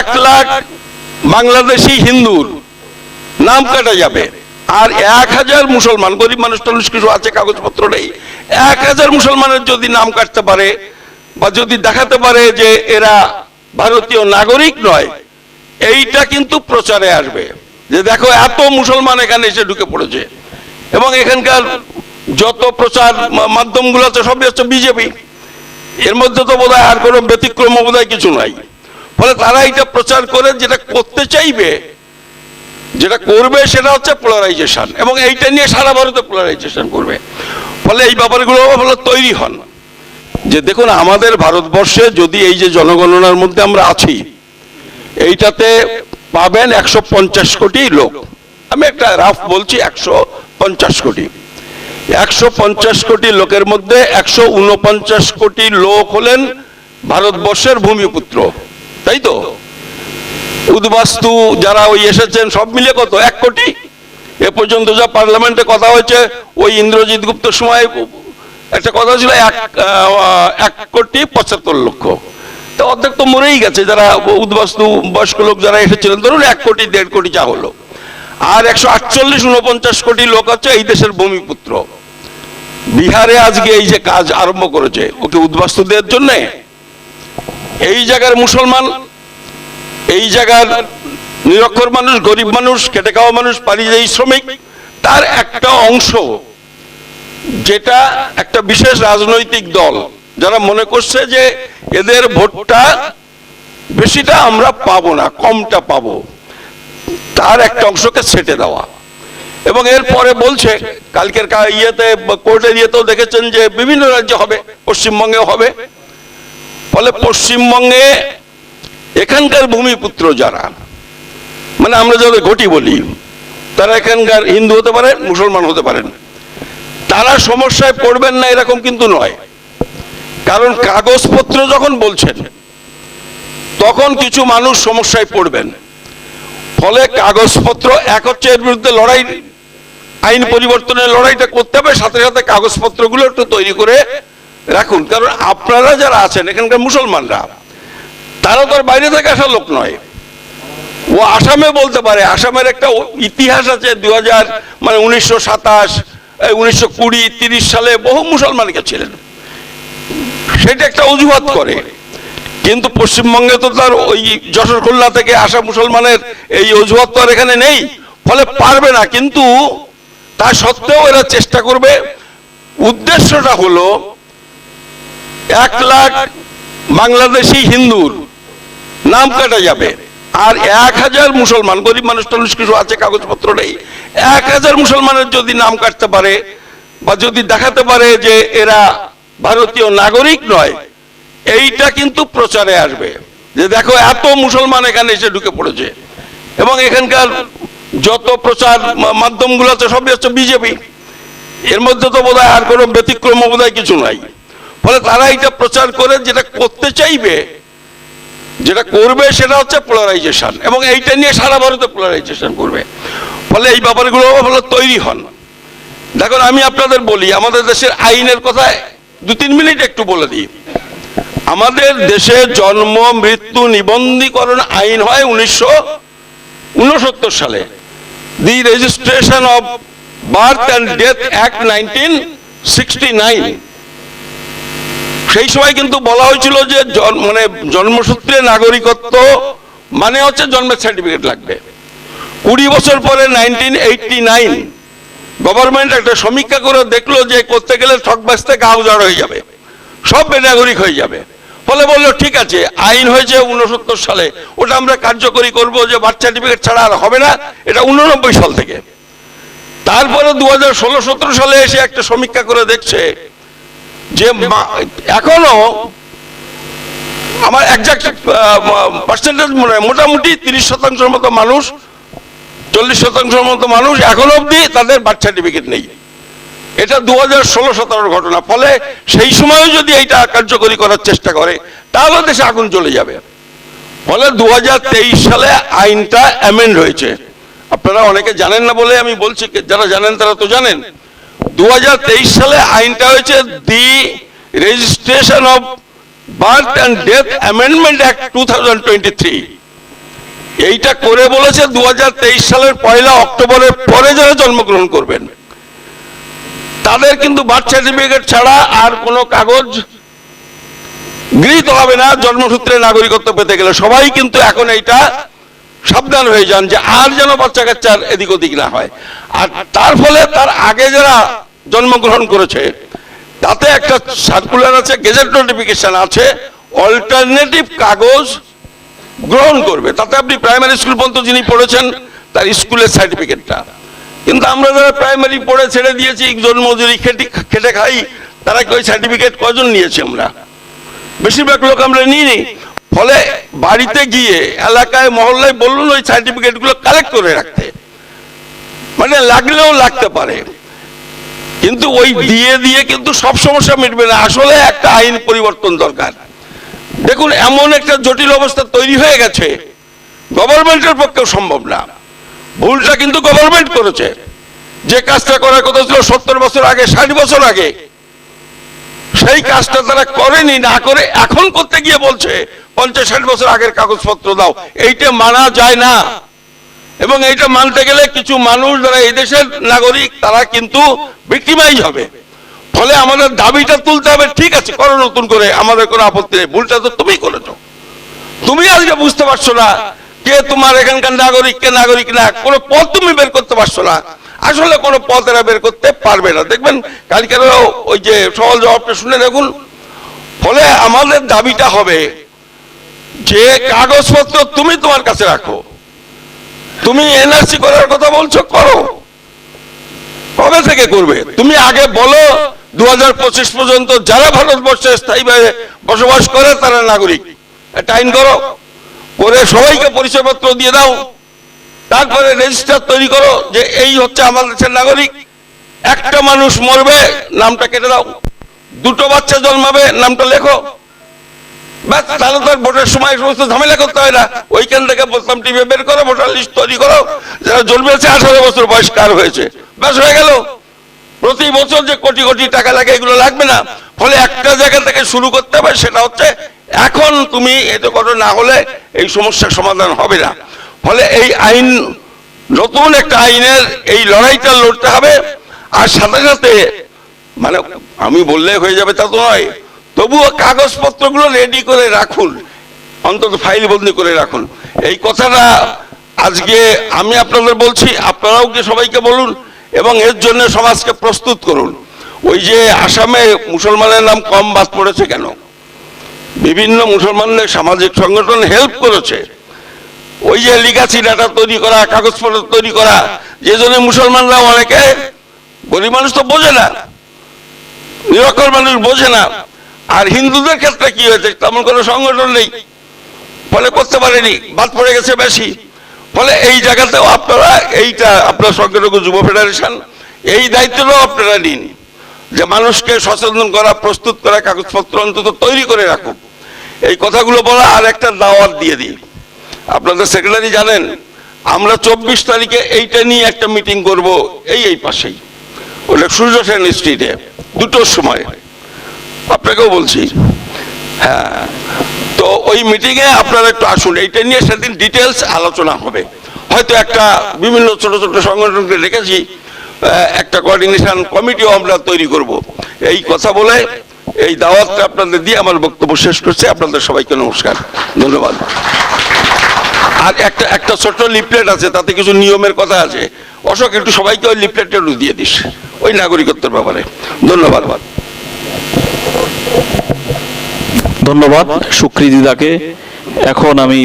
এক লাখ বাংলাদেশি হিন্দুর নাম কাটা যাবে। আর এক হাজার মুসলমান, গরিব মানুষ টানুষ কিছু আছে, কাগজপত্র নেই। এক হাজার মুসলমানের যদি নাম কাটতে পারে বা যদি দেখাতে পারে যে এরা ভারতীয় নাগরিক নয়, এইটা কিন্তু প্রচারে আসবে। যে দেখো, এত মুসলমান এখানে এসে ঢুকে পড়েছে। এবং এখানকার যত প্রচার মাধ্যমগুলো আছে, সবই হচ্ছে বিজেপি। এর মধ্যে তো বোধহয় আর কোনো ব্যতিক্রম বোধহয় কিছু নাই। ফলে তারা এটা প্রচার করে যেটা করতে চাইবে, যেটা করবে, সেটা হচ্ছে পোলারাইজেশন এবং এইটা নিয়ে সারা ভারতে পোলারাইজেশন করবে। ফলে এই ব্যাপারগুলো ফলে তৈরি হন। যে দেখুন, আমাদের ভারতবর্ষে যদি এই যে জনগণনার মধ্যে আমরা আছি, এইটাতে পাবেন একশো পঞ্চাশ কোটি লোক। আমি একটা রাফ বলছি, একশো পঞ্চাশ কোটি। একশো পঞ্চাশ কোটি লোকের মধ্যে একশো উনপঞ্চাশ কোটি লোক হলেন ভারতবর্ষের ভূমিপুত্র। তাই তো? উদ্বাস্তু যারা ওই এসেছেন, সব মিলিয়ে কত? এক কোটি? এ পর্যন্ত যা পার্লামেন্টে কথা হয়েছে, ওই ইন্দ্রজিৎ গুপ্তর সময় একটা কথা ছিল, এক এক কোটি পঁচাত্তর লক্ষ। তো অর্ধেক তো মরেই গেছে, যারা উদ্বাস্তু বয়স্ক লোক যারা এসেছিলেন, ধরুন এক কোটি, দেড় কোটি যা হলো। আর একশো আটচল্লিশ উনপঞ্চাশ কোটি লোক আছে এই দেশের ভূমিপুত্র। বিহারে আজকে এই যে কাজ আরম্ভ করেছে, ওকে উদ্বাস্তুদের জন্যে এই জায়গার মুসলমান, এই জায়গার নিরক্ষর মানুষ, গরিব মানুষ, খেটে খাওয়া মানুষ পরিযায়ী শ্রমিক, তার একটা অংশ যেটা একটা বিশেষ রাজনৈতিক দল। যারা মনে করছে যে এদের ভোটটা বেশিটা আমরা পাবো না, কমটা পাবো। তার একটা অংশকে ছেটে দেওয়া। এবং এরপরে বলছে, কালকের ইয়েতে, কোর্টের ইয়েতেও দেখেছেন যে বিভিন্ন রাজ্যে হবে পশ্চিমবঙ্গে হবে। ফলে পশ্চিমবঙ্গে এখানকার ভূমিপুত্র যারা মানে আমরা যাদের ঘটি বলি, তারা এখানকার হিন্দু হতে পারেন, মুসলমান হতে পারেন, তারা সমস্যায় পড়বেন না এরকম কিন্তু নয়। কারণ কাগজপত্র যখন বলছেন, তখন কিছু মানুষ সমস্যায় পড়বেন। ফলে কাগজপত্র এক হচ্ছে এর বিরুদ্ধে লড়াই, আইন পরিবর্তনের লড়াইটা করতে হবে, সাথে সাথে কাগজপত্রগুলো একটু তৈরি করে রাখুন, কারণ আপনারা যারা আছেন, এখানকার মুসলমানরা, তারা তো আর বাইরে থেকে আসা লোক নয়। ও আসামে বলতে পারে, আসামের একটা ইতিহাস আছে দু হাজার মানে উনিশশো সাতাশ উনিশশো কুড়ি, তিরিশ সালে বহু মুসলমান গেছিলেন। সেটা একটা অজুহাত করে। কিন্তু পশ্চিমবঙ্গে তো তার ওই যশোর খুলনা থেকে আসা মুসলমানের এই অজুহাত তো আর এখানে নেই, ফলে পারবে না। কিন্তু তা সত্ত্বেও এরা চেষ্টা করবে। উদ্দেশ্যটা হলো এক লাখ বাংলাদেশি হিন্দুর নাম কাটা যাবে। আর এক হাজার মুসলমান, গরিব মানুষ টানুষ কিছু আছে, কাগজপত্র নেই। এক হাজার মুসলমানের যদি নাম কাটতে পারে বা যদি দেখাতে পারে যে এরা ভারতীয় নাগরিক নয়, এইটা কিন্তু প্রচারে আসবে। যে দেখো, এত মুসলমান এখানে এসে ঢুকে পড়েছে। এবং এখানকার যত প্রচার মাধ্যমগুলো আছে, সবই হচ্ছে বিজেপি। এর মধ্যে তো বোধহয় আর কোনো ব্যতিক্রম বোধহয় কিছু নাই। ফলে তারা এটা প্রচার করে যেটা করতে চাইবে, যেটা করবে সেটা হচ্ছে পোলারাইজেশন এবং এইটা নিয়ে সারা ভারতে পোলারাইজেশন করবে। ফলে এই ব্যাপারগুলো তৈরি হন। দেখুন, আমি আপনাদের বলি, আমাদের দেশের আইনের কথা দু তিন মিনিট একটু বলে দিই। আমাদের দেশে জন্ম, মৃত্যু, নিবন্ধীকরণ আইন হয় উনিশশো উনসত্তর সালে। The registration of birth and death act nineteen sixty nine সেই সময় কিন্তু বলা হয়েছিল যে মানে জন্মসূত্রে নাগরিকত্ব মানে হচ্ছে জন্মের সার্টিফিকেট লাগবে। কুড়ি বছর পরে নাইনটিন এইটটি নাইন গভর্নমেন্ট একটা সমীক্ষা করে দেখল যে করতে গেলে ঠকবাসতে গা উজাড় হয়ে যাবে। সব বেনাগরিক হয়ে যাবে। ফলে বলল, ঠিক আছে, আইন হয়েছে উনসত্তর সালে। ওটা আমরা কার্যকরী করব যে বার্থ সার্টিফিকেট ছাড়া আর হবে না। এটা উননব্বই সাল থেকে। তারপরে দু হাজার ষোলো সতেরো সালে এসে একটা সমীক্ষা করে দেখছে যে এখনও আমার একজাক্ট পার্সেন্টেজ মনে হয়, মোটামুটি তিরিশ শতাংশের মতো মানুষ, চল্লিশ শতাংশের মতো মানুষ এখনও অবধি তাদের বার্থ সার্টিফিকেট নেই। এটা দু হাজার ষোলো সতেরোর ঘটনা, ফলে সেই সময়ও যদি এইটা কার্যকরী করার চেষ্টা করে, তাহলে দেশে আগুন চলে যাবে। ফলে দু হাজার তেইশ সালে আইনটা অ্যামেন্ড হয়েছে। আপনারা অনেকে জানেন না বলে আমি বলছি, যারা জানেন তারা তো জানেন। দু সালে আইনটা হয়েছে the registration of birth and death amendment act two এইটা করে বলেছে দু সালের পয়লা অক্টোবরের পরে যারা জন্মগ্রহণ করবেন। তাদের কিন্তু বার্থ সার্টিফিকেট ছাড়া আর কোনো কাগজ গৃহীত হবে না, জন্মসূত্রে নাগরিকত্ব পেতে গেলে। সবাই কিন্তু এখন এইটা সাবধান হয়ে যান যে আর যেন বাচ্চা কাচ্চার এদিক ওদিক না হয়। আর তার ফলে তার আগে যারা জন্মগ্রহণ করেছে, তাতে একটা সার্কুলার আছে গেজেট নোটিফিকেশন আছে অল্টারনেটিভ কাগজ গ্রহণ করবে। তাতে আপনি প্রাইমারি স্কুল পর্যন্ত যিনি পড়েছেন, তার স্কুলের সার্টিফিকেটটা কিন্তু আমরা যারা প্রাইমারি পড়ে ছেড়ে দিয়েছি জন্মজুরি খেটে খেটে খাই, তারা ওই সার্টিফিকেট কজন নিয়েছি আমরা? বেশিরভাগ লোক আমরা নিইনি। ফলে বাড়িতে গিয়ে এলাকায় মহল্লায় বলুন ওই সার্টিফিকেটগুলো কালেক্ট করে রাখতে। মানে লাগলেও লাগতে পারে। কিন্তু ওই দিয়ে দিয়ে কিন্তু সব সমস্যা মিটবে না। আসলে একটা আইন পরিবর্তন দরকার। দেখুন, এমন একটা জটিল অবস্থা তৈরি হয়ে গেছে। গভর্নমেন্টের পক্ষেও সম্ভব না। ভুলটা কিন্তু গভর্নমেন্ট করেছে। যে কাজটা করার কথা ছিল সত্তর বছর আগে, ষাট বছর আগে, সেই কাজটা তারা করেনি, না করে এখন করতে গিয়ে বলছে পঞ্চাশ ষাট বছর আগের কাগজপত্র দাও। এইটা মানা যায় না। এবং এইটা মানতে গেলে কিছু মানুষ যারা এই দেশের নাগরিক, তারা কিন্তু ভিক্টিমাইজ হবে। ফলে আমাদের দাবিটা তুলতে হবে, ঠিক আছে, করো নতুন করে, আমাদের কোনো আপত্তি নেই। ভুলটা তো তুমি করেছ। তুমি আজকে বুঝতে পারছ না কে তোমার এখানকার নাগরিক, কে নাগরিক না। কোনো পথ তুমি বের করতে পারছ না। আসলে কোনো পথ এরা বের করতে পারবে না। দেখবেন, কালকেরও ওই যে সহজ জবাবটা শুনে দেখুন। ফলে আমাদের দাবিটা হবে যে কাগজপত্র তুমি তোমার কাছে রাখো, তুমি এনআরসি করার কথা বলছো, করো। কবে থেকে করবে? তুমি আগে বলো দু পর্যন্ত যারা ভারতবর্ষে স্থায়ীভাবে বসবাস করে, তারা নাগরিক। একটা আইন করো। করে সবাইকে পরিচয়পত্র দিয়ে দাও। তারপরে রেজিস্টার তৈরি করো যে এই হচ্ছে আমাদের দেশের নাগরিক। একটা মানুষ মরবে, নামটা কেটে দাও। দুটো বাচ্চা জন্মাবে, নামটা লেখো। ব্যাস, তাহলে তো ভোটের সময় সমস্ত ঝামেলা করতে হয় না। ওইখান থেকে বোতাম টিপে বের করো, ভোটার লিস্ট তৈরি করো। যারা জন্মেছে, আঠারো বছর বয়স কার হয়েছে? ব্যাস, হয়ে গেল। প্রতি বছর যে কোটি কোটি টাকা লাগে, এগুলো লাগবে না। ফলে একটা জায়গা থেকে শুরু করতে হবে, সেটা হচ্ছে এখন তুমি এতে করো, না হলে এই সমস্যার সমাধান হবে না। ফলে এই আইন, নতুন একটা আইনের এই লড়াইটা লড়তে হবে। আর সাথে সাথে মানে আমি বললে হয়ে যাবে তা তো নয় তবুও কাগজপত্রগুলো রেডি করে রাখুন। অন্তত ফাইল বন্দি করে রাখুন। এই কথাটা আজকে আমি আপনাদের বলছি, আপনারাও কি সবাইকে বলুন এবং এর জন্য সমাজকে প্রস্তুত করুন। ওই যে আসামে মুসলমানের নাম কম বাদ পড়েছে কেন? বিভিন্ন মুসলমানদের সামাজিক সংগঠন হেল্প করেছে। ওই যে লিগাসি ডাটা তৈরি করা, কাগজপত্র তৈরি করা, যে জন্য মুসলমানরা অনেকে, গরিব মানুষ তো বোঝে না, নিরক্ষর মানুষ বোঝে না। আর হিন্দুদের ক্ষেত্রে কি হয়েছে? তেমন কোনো সংগঠন নেই। ফলে করতে পারেনি। বাদ পড়ে গেছে বেশি। ফলে এই জায়গাতেও আপনারা এইটা, আপনার সংখ্যালঘু যুব ফেডারেশন, এই দায়িত্বটাও আপনারা নিন। যে মানুষকে সচেতন করা, প্রস্তুত করা, কাগজপত্র অন্তত তৈরি করে রাখুক। এই কথাগুলো বলা আর একটা দাওয়াত দিয়ে দিই। আপনাদের সেক্রেটারি জানেন, আমরা চব্বিশ তারিখে এইটা নিয়ে একটা মিটিং করব এই এই পাশেই। ওটা সূর্য সেন স্ট্রিটে, দুটোর সময়। আপনাকেও বলছি। হ্যাঁ। তো ওই মিটিং এ আপনারা একটু আসুন। এইটা নিয়ে সেদিন ডিটেলস আলোচনা হবে। হয়তো একটা বিভিন্ন ছোট ছোট সংগঠনকে রেখেছি একটা কোঅর্ডিনেশন কমিটিও আমরা তৈরি করব। এই কথা বলে এই দাওয়াতটা আপনাদের দিয়ে আমার বক্তব্য শেষ করছি। আপনাদের সবাইকে নমস্কার। ধন্যবাদ। আর একটা একটা ছোট্ট লিফলেট আছে, তাতে কিছু নিয়মের কথা আছে। অশোক, একটু সবাইকে ওই লিফলেটটা দিয়ে দিস। ওই নাগরিকত্বের ব্যাপারে। ধন্যবাদ। ধন্যবাদ সুকৃতিদাকে এখন আমি